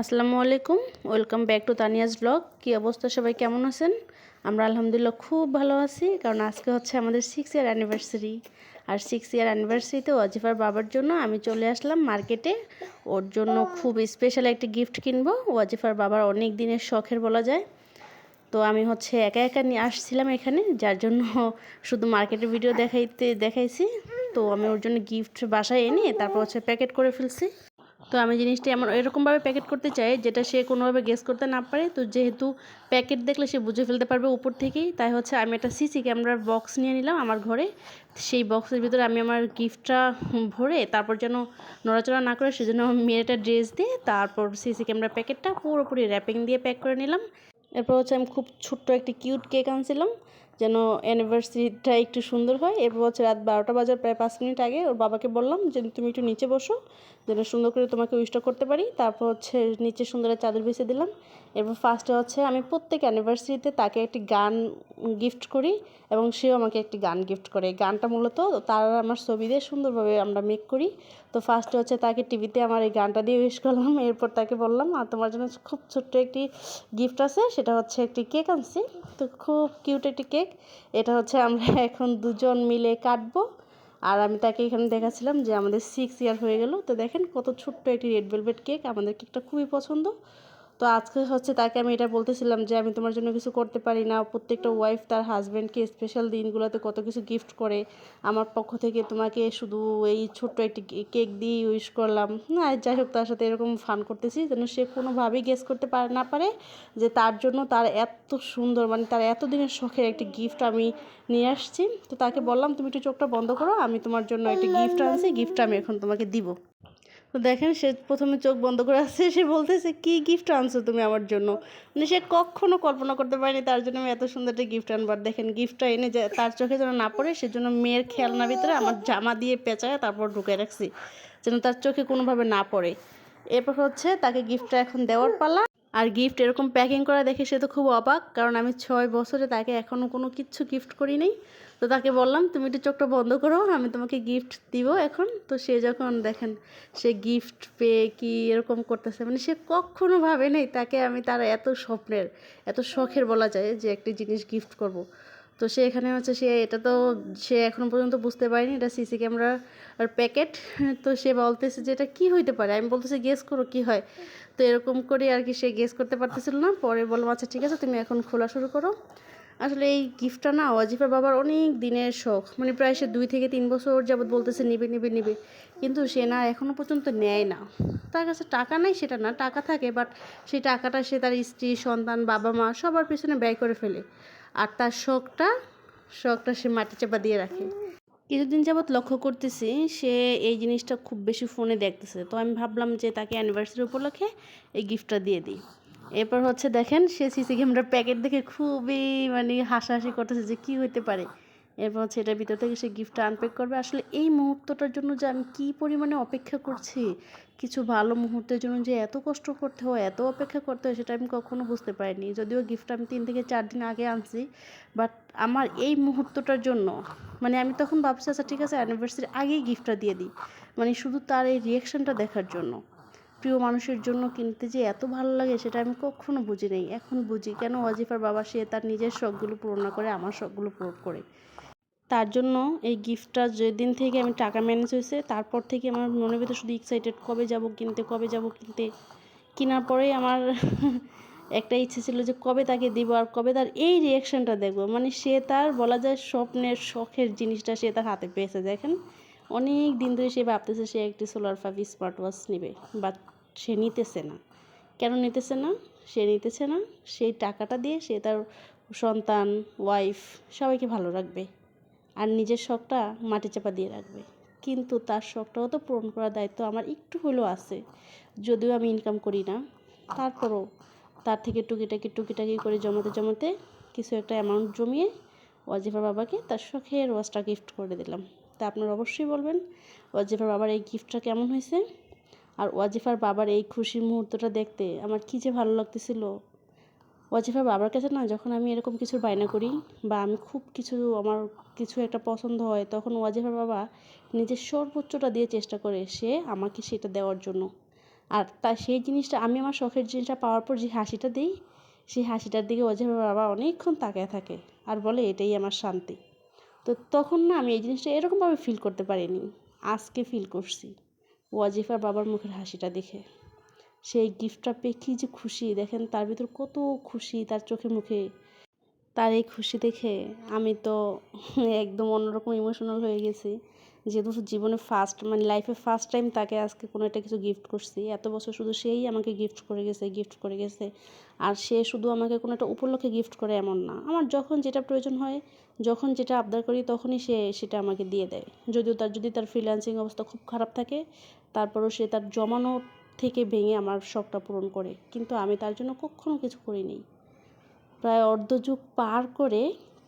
আসসালামু আলাইকুম। Welcome back to Tania's blog কী অবস্থা? সবাই কেমন আছেন? আমরা আলহামদুলিল্লাহ খুব ভালো আছি, কারণ আজকে হচ্ছে আমাদের সিক্স ইয়ার অ্যানিভার্সারি আর সিক্স ইয়ার অ্যানিভার্সারিতে ওয়াজিফার বাবার জন্য আমি চলে আসলাম মার্কেটে ওর জন্য খুব স্পেশাল একটি গিফট কিনবো। ওয়াজিফার বাবার অনেক দিনের শখের বলা যায়। তো আমি হচ্ছে একা একা নিয়ে আসছিলাম এখানে, যার জন্য শুধু মার্কেটের ভিডিও দেখাইতে দেখাইছি। তো আমি ওর জন্য গিফট বাসায় এনে তারপর হচ্ছে প্যাকেট করে ফেলছি। তো আমি জিনিসটা এমন এরকমভাবে প্যাকেট করতে চাই, যেটা সে কোনোভাবে গেস করতে না পারে। তো যেহেতু প্যাকেট দেখলে সে বুঝে ফেলতে পারবে উপর থেকেই, তাই হচ্ছে আমি একটা সিসি ক্যামেরার বক্স নিয়ে নিলাম আমার ঘরে। সেই বক্সের ভিতরে আমি আমার গিফটটা ভরে তারপর যেন নড়াচড়া না করে সেজন্য মেয়েটা ড্রেস দিয়ে তারপর সিসি ক্যামেরার প্যাকেটটা পুরোপুরি র্যাপিং দিয়ে প্যাক করে নিলাম। এরপর হচ্ছে আমি খুব ছোট্ট একটি কিউট কেক আনছিলাম। যেন অ্যানিভার্সারিটা একটু সুন্দর হয়। হচ্ছে রাত বারোটা বাজার প্রায় পাঁচ মিনিট আগে ওর বাবাকে বললাম যে, তুমি একটু নিচে বসো, যেন সুন্দর করে তোমাকে উইশটা করতে পারি। তারপর হচ্ছে নিচে সুন্দর চাদর ভেসে দিলাম। এরপর ফার্স্টে হচ্ছে আমি প্রত্যেক অ্যানিভার্সারিতে তাকে একটি গান গিফট করি এবং সেও আমাকে একটি গান গিফট করে। গানটা মূলত তার আমার ছবি দিয়ে সুন্দরভাবে আমরা মেক করি। তো ফার্স্টে হচ্ছে তাকে টিভিতে আমার এই গানটা দিয়ে উইশ করলাম। এরপর তাকে বললাম আর তোমার জন্য খুব ছোট্ট একটি গিফট আছে। সেটা হচ্ছে একটি কেক আনছি। তো খুব কিউট একটি কেক এটা হচ্ছে আমরা এখন দুজন মিলে কাটবো। আর আমি তাকে এখানে দেখাচ্ছিলাম যে আমাদের সিক্স ইয়ার হয়ে গেল। তো দেখেন কত ছোট্ট একটি রেড ভেলভেট কেক আমাদের কেকটা খুবই পছন্দ। তো আজকে হচ্ছে তাকে আমি এটা বলতেছিলাম যে আমি তোমার জন্য কিছু করতে পারি না। প্রত্যেকটা ওয়াইফ তার হাজব্যান্ডকে স্পেশাল দিনগুলোতে কত কিছু গিফট করে। আমার পক্ষ থেকে তোমাকে শুধু এই ছোট্ট একটি কেক দিয়ে উইশ করলাম। না যাই হোক, তার সাথে এরকম ফান করতেছি যেন সে কোনোভাবেই গেস করতে পারে, না পারে যে তার জন্য তার এত সুন্দর মানে তার এত দিনের শখের একটি গিফট আমি নিয়ে আসছি। তো তাকে বললাম, তুমি একটু চোখটা বন্ধ করো, আমি তোমার জন্য একটি গিফট আনছি গিফটটা আমি এখন তোমাকে দিব। তো দেখেন সে প্রথমে চোখ বন্ধ করে আসছে সে বলতেছে, কী গিফট আনছো তুমি আমার জন্য? মানে সে কখনো কল্পনা করতে পারেনি, তার জন্য আমি এত সুন্দর একটা গিফট আনবার। দেখেন গিফটটা এনে যে তার চোখে যেন না পড়ে, সেজন্য মেয়ের খেলনার ভিতরে আমার জামা দিয়ে পেঁচায় তারপর ঢুকে রাখছি, যেন তার চোখে কোনোভাবে না পড়ে। এরপর হচ্ছে তাকে গিফটটা এখন দেওয়ার পালা। আর গিফট এরকম প্যাকিং করা দেখে সে তো খুব অবাক, কারণ আমি ছয় বছরে তাকে এখনও কোনো কিচ্ছু গিফট করি নেই। তো তাকে বললাম, তুমি একটু চোখটা বন্ধ করো, আমি তোমাকে গিফট দিব এখন। তো সে যখন দেখেন, সে গিফট পেয়ে কি এরকম করতেছে মানে সে কখনো ভাবে নেই তাকে আমি তার এত স্বপ্নের, এত শখের বলা যায় যে একটি জিনিস গিফট করব। তো সে এখানে হচ্ছে, সে এটা তো সে এখনও পর্যন্ত বুঝতে পারেনি, এটা সিসি ক্যামেরার আর প্যাকেট তো সে বলতেছে যে, এটা কী হইতে পারে? আমি বলতেছি গেস করো কী হয়? তো এরকম করে আর কি সে গেস করতে পারতেছিল না। পরে বললাম আচ্ছা ঠিক আছে, তুমি এখন খোলা শুরু করো। আসলে এই গিফটটা না ওয়াজিফা বাবার অনেক দিনের শখ। মানে প্রায় সে দুই থেকে তিন বছর যাবৎ বলতেছে, নিবে নিবে নিবে। কিন্তু সে না এখনও পর্যন্ত নেয় না। তার কাছে টাকা নেই, সেটা না, টাকা থাকে বাট সেই টাকাটা সে তার স্ত্রী, সন্তান বাবা মা সবার পেছনে ব্যয় করে ফেলে। আর তার শখটা শখটা সে মাটি চাপা দিয়ে রাখে। কিছুদিন যাবৎ লক্ষ্য করতেছি, সে এই জিনিসটা খুব বেশি ফোনে দেখতেছে। তো আমি ভাবলাম যে তাকে অ্যানিভার্সারি উপলক্ষে এই গিফটটা দিয়ে দিই। এরপর হচ্ছে দেখেন, সে সিসি ক্যামেরার প্যাকেট দেখে খুবই মানে হাসাহাসি করতেছে যে কী হইতে পারে। এরপর হচ্ছে এটার ভিতর থেকে সে গিফটটা আনপ্যাক করবে। আসলে এই মুহূর্তটার জন্য যে আমি কী পরিমাণে অপেক্ষা করছি, কিছু ভালো মুহূর্তের জন্য যে এত কষ্ট করতে হয়, এত অপেক্ষা করতে হয়, সেটা আমি কখনো বুঝতে পারিনি। যদিও গিফট আমি তিন থেকে চার দিন আগে আনছি বাট আমার এই মুহূর্তটার জন্য মানে আমি তখন ভাবছি আচ্ছা ঠিক আছে অ্যানিভার্সারি আগেই গিফটটা দিয়ে দিই। মানে শুধু তার এই রিয়াকশানটা দেখার জন্য। প্রিয় মানুষের জন্য কিনতে যে এত ভালো লাগে সেটা আমি কখনো বুঝি নেই। এখন বুঝি কেন ওয়াজিফার বাবা সে তার নিজের শখগুলো পূরণ না করে, আমার শখগুলো পূরণ করে। তার জন্য এই গিফটটা যেদিন থেকে আমি টাকা ম্যানেজ হয়েছে, তারপর থেকে আমার মনের ভিতরে শুধু এক্সাইটেড কবে যাব, কিনতে কবে যাব, কিনতে কেনার পরেই আমার একটা ইচ্ছে ছিল যে কবে তাকে দিব আর কবে তার এই রিয়াকশানটা দেখব। মানে সে তার বলা যায় স্বপ্নের, শখের জিনিসটা সে তার হাতে পেয়েছে। দেখেন, অনেক দিন ধরে সে ভাবতেছে সে একটি সোলার ফাইভ স্মার্ট ওয়াচ নেবে। বাট সে নিতেছে না। কেন নিতেছে না? সে নিতেছে না। সেই টাকাটা দিয়ে সে তার সন্তান ওয়াইফ সবাইকে ভালো রাখবে আর নিজের শখটা মাটি চাপা দিয়ে রাখবে। কিন্তু তার শখটাও তো পূরণ করার দায়িত্ব আমার একটু হলেও আছে। যদিও আমি ইনকাম করি না। তারপরও তার থেকে টুকিটাকি টুকিটাকি করে জমাতে জমাতে কিছু একটা অ্যামাউন্ট জমিয়ে ওয়াজিফার বাবাকে তার শখের ওয়াচটা গিফট করে দিলাম। তা আপনারা অবশ্যই বলবেন, ওয়াজিফার বাবার এই গিফটটা কেমন হয়েছে? আর ওয়াজিফার বাবার এই খুশির মুহূর্তটা দেখতে আমার কী যে ভালো লাগতেছিল। ওয়াজিফার বাবার কাছে না যখন আমি এরকম কিছুর বায়না করি বা আমি খুব কিছু আমার কিছু একটা পছন্দ হয়, তখন ওয়াজিফার বাবা নিজের সর্বোচ্চটা দিয়ে চেষ্টা করে সে আমাকে সেটা দেওয়ার জন্য। আর তা সেই জিনিসটা আমি আমার শখের জিনিসটা পাওয়ার পর যে হাসিটা দিই, সেই হাসিটার দিকে অজয় বাবা অনেকক্ষণ তাকায় থাকে আর বলে, এটাই আমার শান্তি। তো তখন না আমি এই জিনিসটা এরকমভাবে ফিল করতে পারিনি। আজকে ফিল করছি। ওয়াজিফার বাবার মুখের হাসিটা দেখে। সেই গিফটটা পেয়ে কী যে খুশি, দেখেন তার ভিতর কত খুশি, তার চোখে মুখে তার এই খুশি দেখে আমি তো একদম অন্যরকম ইমোশনাল হয়ে গেছি। যেহেতু জীবনে ফার্স্ট মানে লাইফে ফার্স্ট টাইম তাকে আজকে কোনো একটা কিছু গিফট করছি। এত বছর শুধু সেই আমাকে গিফট করে গেছে গিফট করে গেছে। আর সে শুধু আমাকে কোনো একটা উপলক্ষে গিফট করে এমন না। আমার যখন যেটা প্রয়োজন হয়, যখন যেটা আবদার করি, তখনই সে সেটা আমাকে দিয়ে দেয়। যদিও তার, যদি তার ফ্রিল্যান্সিং অবস্থা খুব খারাপ থাকে, তারপরও সে তার জমানো থেকে ভেঙে আমার শখটা পূরণ করে। কিন্তু আমি তার জন্য কখনো কিছু করিনি। প্রায় অর্ধযুগ পার করে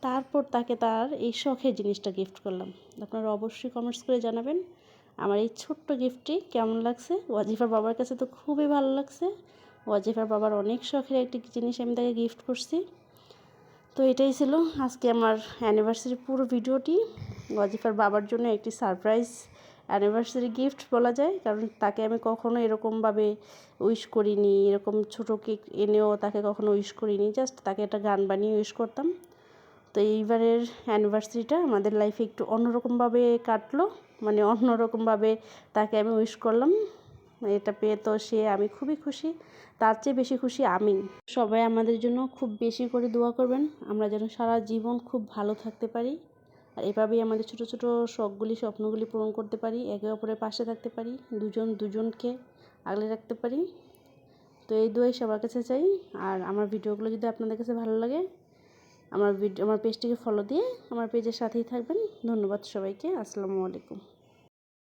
তারপর তাকে তার এই শখের জিনিসটা গিফট করলাম। আপনারা অবশ্যই কমেন্টস করে জানাবেন আমার এই ছোট্ট গিফটটি কেমন লাগছে? ওয়াজিফার বাবার কাছে তো খুবই ভালো লাগছে। ওয়াজিফার বাবার অনেক শখের একটি জিনিস আমি তাকে গিফট করছি। তো এটাই ছিল আজকে আমার অ্যানিভার্সারি পুরো ভিডিওটি ওয়াজিফার বাবার জন্য একটি সারপ্রাইজ অ্যানিভার্সারি গিফট বলা যায়, কারণ তাকে আমি কখনো এরকমভাবে উইশ করিনি, এরকম ছোটো কেক এনেও তাকে কখনো উইশ করিনি জাস্ট তাকে একটা গান বানিয়ে উইশ করতাম। তো এইবারের অ্যানিভার্সারিটা আমাদের লাইফে একটু অন্যরকমভাবে কাটলো মানে অন্যরকমভাবে তাকে আমি উইশ করলাম। এটা পেয়ে তো সে আমি খুবই খুশি, তার চেয়ে বেশি খুশি আমি। সবাই আমাদের জন্য খুব বেশি করে দোয়া করবেন, আমরা যেন সারা জীবন খুব ভালো থাকতে পারি। আর এভাবেই আমাদের ছোট ছোট শখগুলি, স্বপ্নগুলি পূরণ করতে পারি, একে অপরের পাশে থাকতে পারি, দুজন দুজনকে আগলে রাখতে পারি। তো এই দুয়াই সবার কাছে চাই। আর আমার ভিডিওগুলো যদি আপনাদের কাছে ভালো লাগে, আমার ভিডিও আমার পেজটিকে ফলো দিয়ে আমার পেজের সাথেই থাকবেন। ধন্যবাদ সবাইকে। আসসালামু আলাইকুম।